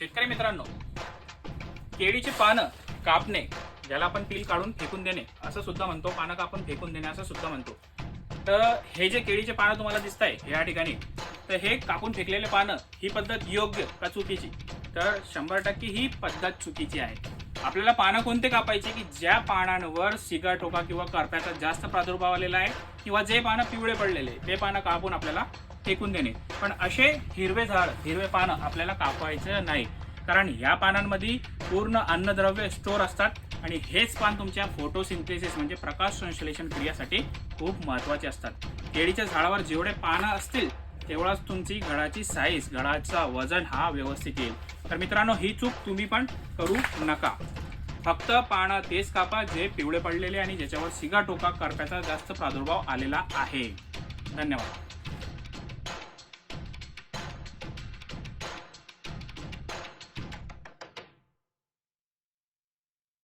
शेतकरी मित्रांनो केळीची पानं कापणे ज्याला आपण पील काढून फेकून देणे असं सुद्धा म्हणतो. पानं कापून फेकून देणे असं सुद्धा म्हणतो. तर हे जे केळीचे पानं तुम्हाला दिसत आहे या ठिकाणी तर हे कापून फेकलेले पानं ही पद्धत योग्य का चुकीची? तर शंभर टक्के ही पद्धत चुकीची आहे. आपल्याला पानं कोणते कापायचे की ज्या पानांवर सिगाटोका किंवा करप्याचा जास्त प्रादुर्भाव आलेला आहे किंवा जे पानं पिवळे पडलेले ते पानं कापून आपल्याला फेकून देणे. पण असे हिरवे झाड हिरवे पानं आपल्याला कापवायचं नाही. कारण ह्या पानांमध्ये पूर्ण अन्नद्रव्य स्टोर असतात आणि हेच पान तुमच्या फोटोसिंथेसिस म्हणजे प्रकाश संश्लेषण क्रियासाठी खूप महत्त्वाचे असतात. केळीच्या झाडावर जेवढे पानं असतील तेवढाच तुमची घडाची साईज घडाचा वजन हा व्यवस्थित येईल. तर मित्रांनो ही चूक तुम्ही पण करू नका. फक्त पानं तेच कापा जे पिवळे पडलेले आणि ज्याच्यावर सिगाटोका करप्याचा जास्त प्रादुर्भाव आलेला आहे. धन्यवाद.